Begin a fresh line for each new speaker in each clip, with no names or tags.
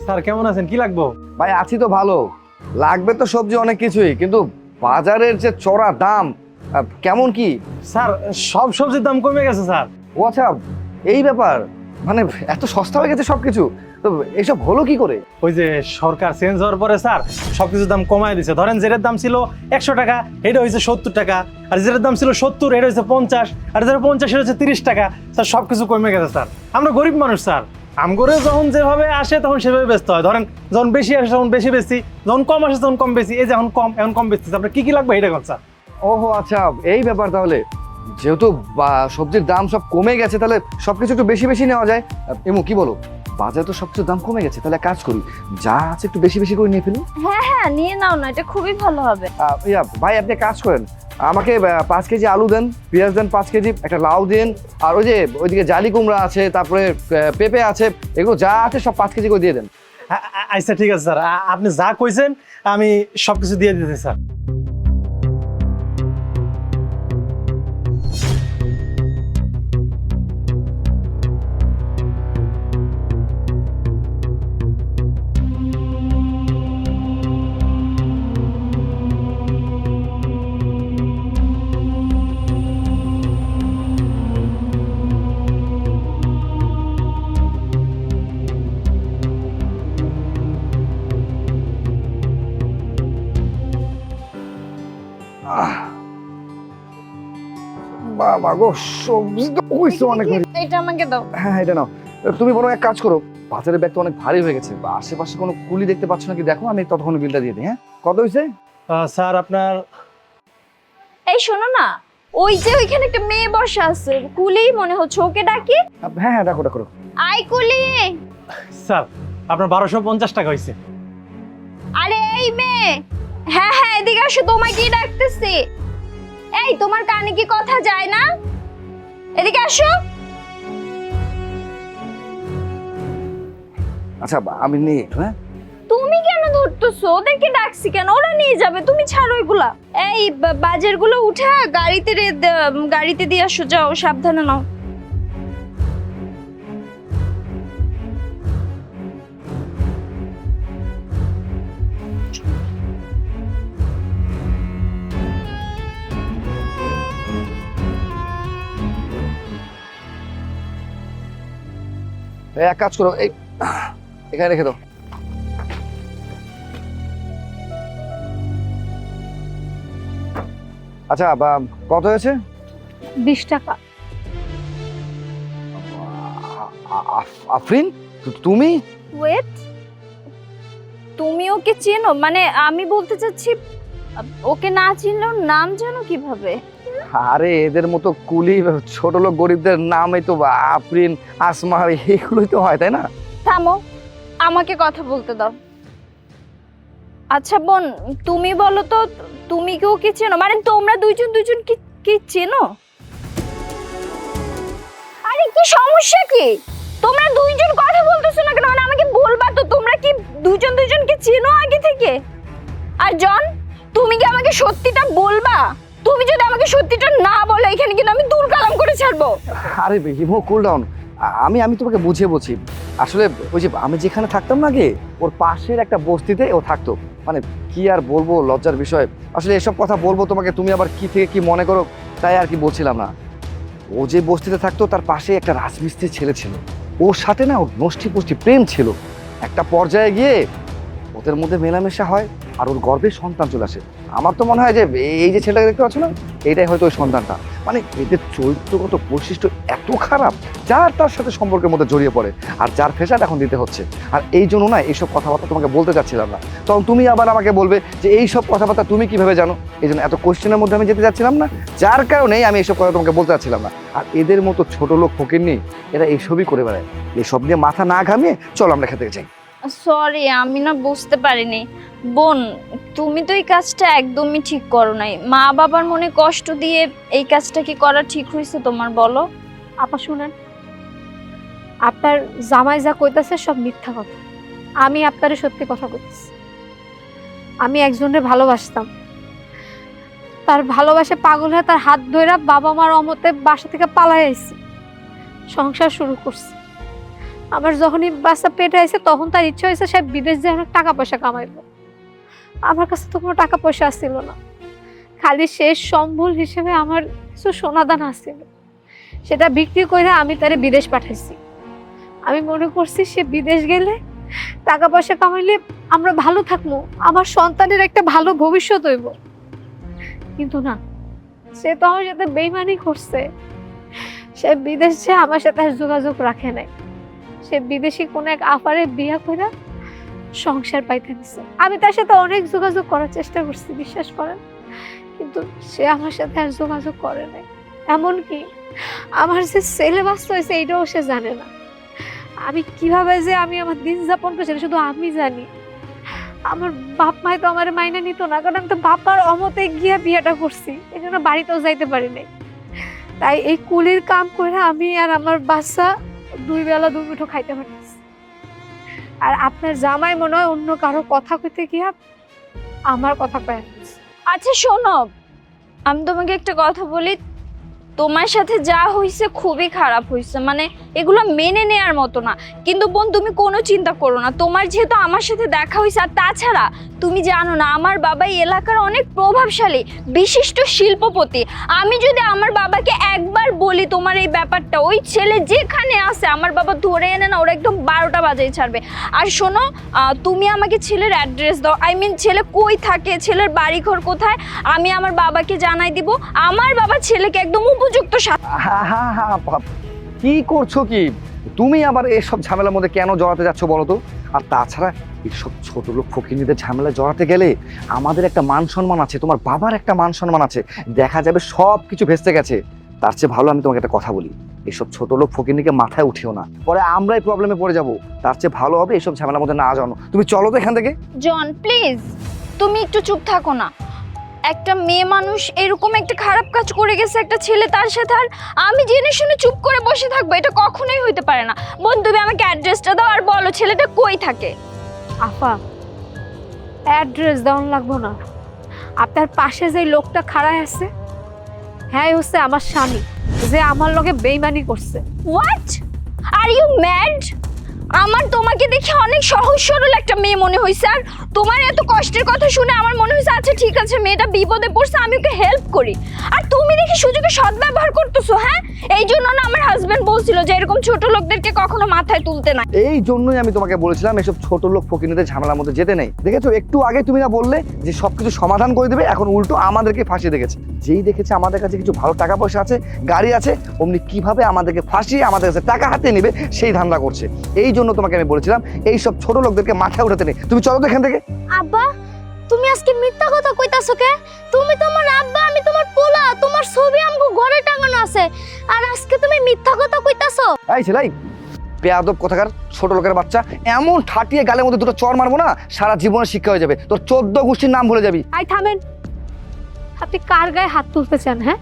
Sir কেমন আছেন? কি লাগবো?
ভাই আছি তো ভালো। লাগবে তো সবজি অনেক কিছুই কিন্তু বাজারের যে চড়া দাম আহ, কেমন কি?
স্যার সব সবজির দাম কমে গেছে স্যার।
ও আচ্ছা এই ব্যাপার? মানে এত সস্তা হয়ে গেছে সবকিছু? তো এসব হলো কি করে?
ওই যে সরকার চেঞ্জ হওয়ার পরে স্যার সবকিছুর দাম কমায় দিছে। ধরেন যেটার দাম ছিল একশো টাকা এটা হয়েছে সত্তর টাকা। আর যেটার দাম ছিল সত্তর এটা হয়েছে পঞ্চাশ। আর যেটা পঞ্চাশ এটা হচ্ছে তিরিশ টাকা। স্যার সবকিছু কমে গেছে স্যার। আমরা গরিব মানুষ স্যার। আমগরে যখন যেভাবে আসে তখন সেভাবে ব্যস্ত হয়। ধরেন যখন বেশি আসে তখন বেশি বেশি যখন কম আসে তখন কম বেশি এই যে এখন কম এখন কম বেশি আপনার কি কি লাগবে এটা স্যার
ওহো আচ্ছা এই ব্যাপার তাহলে। যেহেতু বা- সবজির দাম সব কমে গেছে তাহলে সবকিছু একটু বেশি বেশি নেওয়া যায়। এমু কি বলো? বাজারে তো সবকিছুর দাম কমে গেছে তাহলে কাজ করি যা আছে একটু বেশি বেশি করে নিয়ে ফেলুন
হ্যাঁ হ্যাঁ নিয়ে নাও না এটা খুবই ভালো হবে।
ইয়া, ভাই আপনি কাজ করেন। আমাকে পাঁচ কেজি আলু দেন, পেঁয়াজ দেন পাঁচ কেজি, একটা লাউ দেন, আর ওই যে ওইদিকে জালি কুমড়া আছে, তারপরে পেঁপে আছে, এগুলো যা আছে সব পাঁচ কেজি করে দিয়ে দেন।
আচ্ছা ঠিক আছে, স্যার। আপনি যা কইছেন, আমি সব কিছু দিয়ে দিতে স্যার।
বাবা গো সবজি তো কইছো অনেক ভারী।
এটা আমাকে দাও।
হ্যাঁ এটা নাও। তুমি বরং এক কাজ করো বাজারের ব্যাগ তো অনেক ভারী হয়ে গেছে বা আশেপাশে কোনো কুলি দেখতে পাচ্ছ নাকি? দেখো আমি ততক্ষণ বিলটা দিয়ে দিই হ্যাঁ? কত হয়েছে
স্যার আপনার
এই শোনো না ওই যে ওইখানে একটা মেয়ে বসা আছে কুলি মনে হচ্ছে ওকে ডাকি।
হ্যাঁ হ্যাঁ ডাকো ডাকো
আই কুলি।
স্যার আপনার বারোশো পঞ্চাশ টাকা হয়েছে
আরে এই মেয়ে। হ্যাঁ হ্যাঁ এদিকে আসো তোমাকে ডাকতেছি। এই তোমার কানে কি কথা যায় না? এদিকে আসো।
আচ্ছা আমি নিয়ে একটু হ্যাঁ?
তুমি কেন ধরতেছো? ওদেরকে ডাকছি কেন? ওরা নিয়ে যাবে তুমি ছাড়ো এগুলা। এই বাজারগুলো উঠা গাড়িতে গাড়িতে দিয়ে আসো যাও সাবধানে নাও।
এক কাজ করো এই এখানে রেখে দাও। আচ্ছা বা- কত হয়েছে?
বিশ টাকা।
আফরিন তুমি?
ওয়েট তুমি ওকে চেনো? মানে আমি বলতে চাচ্ছি ওকে না চিনলেও নাম জানো কীভাবে?
আরে, এদের মতো কুলি, ছোট লোক গরিবদের নামই তো আফরিন আসমা এগুলোই তো হয়, তাই না?
থামো, আমাকে কথা বলতে দাও। আচ্ছা বোন, তুমি বলো তো, তুমি কেউ কি চেনো? মানে তোমরা দুইজন দুইজন কি কি চেনো? আরে, কি সমস্যা কি? তোমরা দুইজন কথা বলতেছো না কেন? মানে আমাকে বলবা তো, তোমরা কি দুইজন দুইজনকে চেনো আগে থেকে? আর জন, তুমি কি আমাকে সত্যিটা বলবা? তুমি যদি আমাকে সত্যিটা না বলো, এখানে কিন্তু আমি দূর কালাম করে ছাড়বো।
আরে হিমো কুল ডাউন আমি আমি তোমাকে বুঝিয়ে বলছি। আসলে ওই যে, আমি যেখানে থাকতাম না আগে, ওর পাশের একটা বস্তিতে ও থাকতো। মানে কি আর বলব, লজ্জার বিষয়। আসলে এসব কথা বলব তোমাকে, তুমি আবার কি থেকে কি মনে করো, তাই আর কি বলছিলাম না। ও যে বস্তিতে থাকতো, তার পাশে একটা রাজমিস্ত্রি ছেলে ছিল। ওর সাথে না, ওর নষ্টি পুষ্টি প্রেম ছিল। একটা পর্যায়ে গিয়ে ওদের মধ্যে মেলামেশা হয়, আর ওর গর্ভে সন্তান চলে আসে। আমার তো মনে হয় যে এই যে ছেলেটাকে দেখতে পাচ্ছ না এটাই হয়তো ওই সন্তানটা। মানে এদের চরিত্রগত বৈশিষ্ট্য এত খারাপ, যার তার সাথে সম্পর্কের মধ্যে জড়িয়ে পড়ে, আর যার ফেসাট এখন দিতে হচ্ছে। আর এই জন্য না এইসব কথাবার্তা তোমাকে বলতে চাচ্ছিলাম না। তখন তুমি আবার আমাকে বলবে যে এই সব কথাবার্তা তুমি কীভাবে জানো? এই জন্য এত কোশ্চেনের মধ্যে আমি যেতে চাচ্ছিলাম না। যার কারণেই আমি এইসব কথা তোমাকে বলতে চাচ্ছিলাম না। আর এদের মতো ছোট লোক ফকির নেই এরা এইসবই করে বেড়ায়। এইসব নিয়ে মাথা না ঘামিয়ে চলো আমরা খেতে যাই।
সরি আমি না বুঝতে পারিনি। বোন তুমি তো এই কাজটা একদমই ঠিক করো নাই। মা বাবার মনে কষ্ট দিয়ে এই কাজটা কি করা ঠিক হয়েছে তোমার বলো?
আপা, শুনেন। আপনার জামাই যা কইতাছে সব মিথ্যা কথা। আমি আপনারে সত্যি কথা কইতেছি। আমি একজনের ভালোবাসতাম। তার ভালোবাসে পাগল হয়ে তার হাত ধরে বাবা মার অমতে বাসা থেকে পালাই আইছি। সংসার শুরু করছি। আমার যখনই বাচ্চা পেটে আছে তখন তার ইচ্ছা হয়েছে সে বিদেশ যে অনেক টাকা পয়সা কামাইবো। আমার কাছে তো কোনো টাকা পয়সা আসছিল না। খালি শেষ সম্বল হিসেবে আমার কিছু সোনাদান আসছিল সেটা বিক্রি করে আমি তারে বিদেশ পাঠাইছি। আমি মনে করছি সে বিদেশ গেলে টাকা পয়সা কামাইলে আমরা ভালো থাকব আমার সন্তানের একটা ভালো ভবিষ্যৎ হইব। কিন্তু না, সে তো আমার সাথে বেইমানি করছে। সে বিদেশে আমার সাথে যোগাযোগ রাখে নাই। সে বিদেশি কোনো এক আফারে বিয়া করে সংসার পাইতে দিছে। আমি তার সাথে অনেক যোগাযোগ করার চেষ্টা করছি, বিশ্বাস করেন। কিন্তু সে আমার সাথে আর যোগাযোগ করে নাই। এমনকি আমার যে সিলেবাস হয়েছে এইটাও সে জানে না। আমি কীভাবে যে আমি আমার দিন যাপন করছি শুধু আমি জানি। আমার বাপ মাই তো আমার মাইনে নিত না, কারণ আমি তো বাপার অমতে গিয়ে বিয়েটা করছি। এই জন্য বাড়িতেও যাইতে পারি নাই। তাই এই কুলির কাম করে আমি আর আমার বাচ্চা দুই বেলা দুই মুঠো খাইতে পারতেছি আর আপনার জামাই মনে হয় অন্য কারও কথা কইতে গিয়া আমার কথা কয়ে।
আচ্ছা শোনো। আমি তোমাকে একটা কথা বলি। তোমার সাথে যা হয়েছে খুবই খারাপ হয়েছে মানে এগুলো মেনে নেয়ার মতো না। কিন্তু বোন তুমি কোনো চিন্তা করো না। তোমার যেহেতু আমার সাথে দেখা হয়েছে আর তাছাড়া তুমি জানো না আমার বাবা এই এলাকার অনেক প্রভাবশালী বিশিষ্ট শিল্পপতি। আমি যদি আমার বাবাকে একবার বলি তোমার এই ব্যাপারটা ওই ছেলে যেখানে আছে আমার বাবা ধরে এনে না ওরা একদম বারোটা বাজাই ছাড়বে। আর শোনো তুমি আমাকে ছেলের অ্যাড্রেস দাও। আই মিন ছেলে কই থাকে ছেলের বাড়িঘর কোথায় আমি আমার বাবাকে জানাই দিব। আমার বাবা ছেলেকে একদম উপযুক্ত সা-
হা হা হা বাপ, কি করছ কি? তুমি আবার এসব ঝামেলার মধ্যে কেন জড়াতে যাচ্ছ বলো তো? আর তাছাড়া এসব ছোট লোক ফকিনীদের ঝামেলা জড়াতে গেলে আমাদের একটা মান সম্মান আছে, তোমার বাবার একটা মান সম্মান আছে, দেখা যাবে সব কিছু ভেস্তে গেছে। তার চেয়ে ভালো আমি তোমাকে একটা কথা বলি, এসব ছোট লোক ফকিনীকে মাথায় উঠিও না। পরে আমরাই প্রবলেমে পড়ে যাব। তার চেয়ে ভালো হবে এসব ঝামেলার মধ্যে না জানো তুমি চলো তো এখান থেকে।
জন প্লিজ তুমি একটু চুপ থাকো না। একটা মেয়ে মানুষ এরকম একটা খারাপ কাজ করে গেছে একটা ছেলে তার সাথে আর আমি জেনে শুনে চুপ করে বসে থাকব এটা কখনোই হইতে পারে না। বোন তুমি আমাকে অ্যাড্রেসটা দাও আর বলো ছেলেটা কই থাকে।
আফা অ্যাড্রেস দেওয়ান লাগবো না। আপনার পাশে যে লোকটা খাড়ায় আছে হ্যাঁ হচ্ছে আমার স্বামী যে আমার লগে বেইমানি করছে।
হোয়াট আর ইউ ম্যাড আমার তোমাকে দেখে অনেক সহজ সরল একটা মেয়ে মনে হয়েছে আর তোমার এত কষ্টের কথা শুনে আমার মনে হয়েছে আচ্ছা ঠিক আছে, মেয়েটা বিপদে পড়ছে, আমি ওকে হেল্প করি। আর তুমি দেখি সুযোগে সদ্ব্যবহার করতেছো হ্যাঁ? এই জন্য না আমার হাজবেন্ড বলছিল যে এরকম ছোট লোকদেরকে কখনো মাথায় তুলতে না।
এই জন্যই আমি তোমাকে বলেছিলাম, এসব ছোট লোক ফকিনীদের ঝামেলার মধ্যে যেতে নেই। দেখেছ, একটু আগে তুমি না বললে যে সবকিছু সমাধান করে দেবে, এখন উল্টো আমাদেরকে ফাঁসিয়ে দেখেছে যেই দেখেছে আমাদের কাছে কিছু ভালো টাকা পয়সা আছে, গাড়ি আছে, অমনি কীভাবে আমাদেরকে ফাঁসিয়ে আমাদের কাছে টাকা হাতে নেবে, সেই ধান্দা করছে। এই জন্য তোমাকে আমি বলেছিলাম এই সব ছোট লোকদেরকে মাথায় উঠাতে নেই। তুমি চলো তো এখান থেকে।
আব্বা তুমি আজকে মিথ্যা কথা কইতাছো কে? তুমি তোমার আব্বা আমি তোমার পোলা তোমার ছবি আমগো ঘরে টাঙানো আছে। আর আজকে তুমি মিথ্যা কথা কইতাছো?
এই ছেলাই পেয়াদব কোথাকার ছোট লোকের বাচ্চা এমন ঠাটিয়ে গালের মধ্যে দুটো চর মারবো না সারা জীবনের শিক্ষা হয়ে যাবে। তোর চোদ্দ গোষ্ঠীর নাম ভুলে যাবি।
আই থামেন। আপনি কার গায়ে হাত তুলতে চান হ্যাঁ?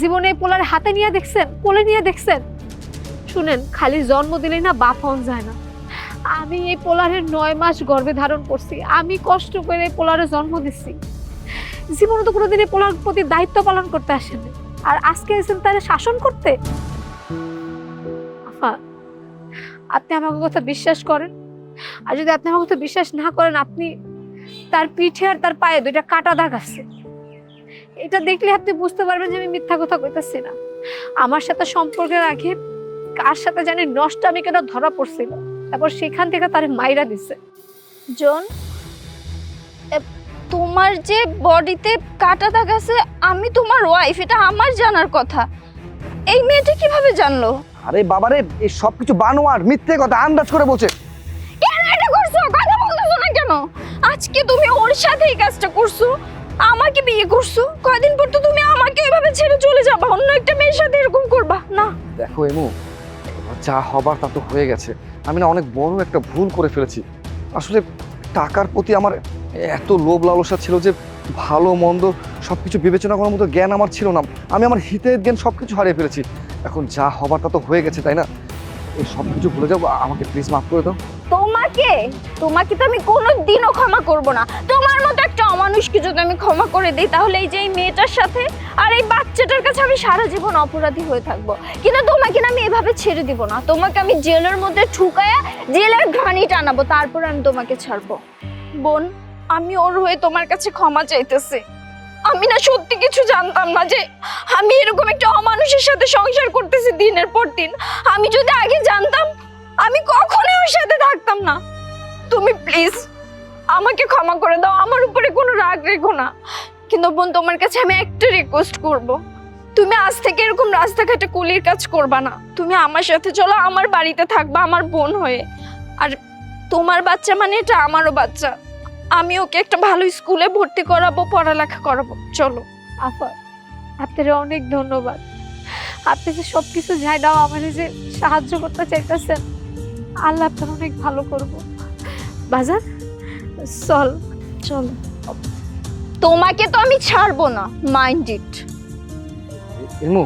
জীবনে পোলার হাতে নিয়ে দেখছেন কোলে নিয়ে দেখছেন? শুনেন, খালি জন্ম দিলেই না বাপ হন যায় না। আমি এই পোলারের নয় মাস গর্ভে ধারণ করছি। আমি কষ্ট করে এই পোলারে জন্ম দিচ্ছি। জীবনে তো কোনোদিন এই পোলার প্রতি দায়িত্ব পালন করতে আসেনি আর আজকে এসেছেন তারা শাসন করতে? আফা, আপনি আমাকে কথা বিশ্বাস করেন? আর যদি আপনি আমার কথা বিশ্বাস না করেন, আপনি তার পিঠে আর তার পায়ে দুইটা কাটা দাগ আছে। এটা দেখলে আপনি বুঝতে পারবেন যে আমি মিথ্যা কথা কইতাছি না। আমার সাথে সম্পর্কের আগে কার সাথে জানি নষ্ট আমি কেন ধরা পড়ছিল? তারপর সেখান থেকে তার মাইরা দিছে।
জন তোমার যে বডিতে কাটা দাগ আছে আমি তোমার ওয়াইফ এটা আমার জানার কথা। এই মেয়েটা কীভাবে জানলো?
আরে বাবারে এই সব কিছু বানোয়ার মিথ্যে কথা আন্দাজ করে বলছে।
কেন এটা করছ? কথা বলতেছো না কেন? আজকে তুমি ওর সাথে এই কাজটা করছ। আমাকে বিয়ে করছ। কয়দিন পর তো তুমি আমাকে এভাবে ছেড়ে চলে যাবা। অন্য একটা মেয়ের সাথে এরকম করবা। না।
দেখো এমু যা হবার তা তো হয়ে গেছে। আমি না অনেক বড় একটা ভুল করে ফেলেছি। আসলে টাকার প্রতি আমার এত লোভ লালসা ছিল যে ভালো, মন্দ সব কিছু বিবেচনা করার মতো জ্ঞান আমার ছিল না। আমি আমার হিতের জ্ঞান সব কিছু হারিয়ে ফেলেছি। এখন যা হবার তা তো হয়ে গেছে, তাই না? এই সব কিছু ভুলে যাব, আমাকে প্লিজ মাফ করে দাও।
তোমাকে? তোমাকে তো আমি কোনো দিনও ক্ষমা করব না। তোমার মতো একটা অমানুষকে যদি আমি ক্ষমা করে দিই, তাহলে এই যে এই মেয়েটার সাথে আর এই বাচ্চাটার কাছে আমি সারা জীবন অপরাধী হয়ে থাকব। কিন্তু তোমাকে না আমি এভাবে ছেড়ে দিব না। তোমাকে আমি জেলের মধ্যে ঠুকায়া জেলের ঘানি টানাবো, তারপর আমি তোমাকে ছাড়বো। বোন, আমি ওর হয়ে তোমার কাছে ক্ষমা চাইতেছি। আমি না সত্যি কিছু জানতাম না যে আমি এরকম একটা অমানুষের সাথে সংসার করতেছি দিনের পর দিন। আমি যদি আগে জানতাম, আমি কখনোই ওর সাথে থাকতাম না। তুমি প্লিজ আমাকে ক্ষমা করে দাও, আমার উপরে কোনো রাগ রেখো না। কিন্তু বোন, তোমার কাছে আমি একটা রিকোয়েস্ট করব। তুমি আজ থেকে এরকম রাস্তাঘাটে কুলির কাজ করবা না। তুমি আমার সাথে চলো, আমার বাড়িতে থাকবা, আমার বোন হয়ে। আর তোমার বাচ্চা মানে এটা আমারও বাচ্চা। আমি ওকে একটা ভালো স্কুলে ভর্তি করাবো পড়ালেখা করাবো। চলো।
আপা আপনার অনেক ধন্যবাদ। আপনি যে সব কিছু যাই দাও আমার যে সাহায্য করতে চাইতেছেন আল্লাহ আপনার অনেক ভালো করব বাজার চল।
চল। তোমাকে তো আমি ছাড়বো না মাইন্ড ইট
ইলমু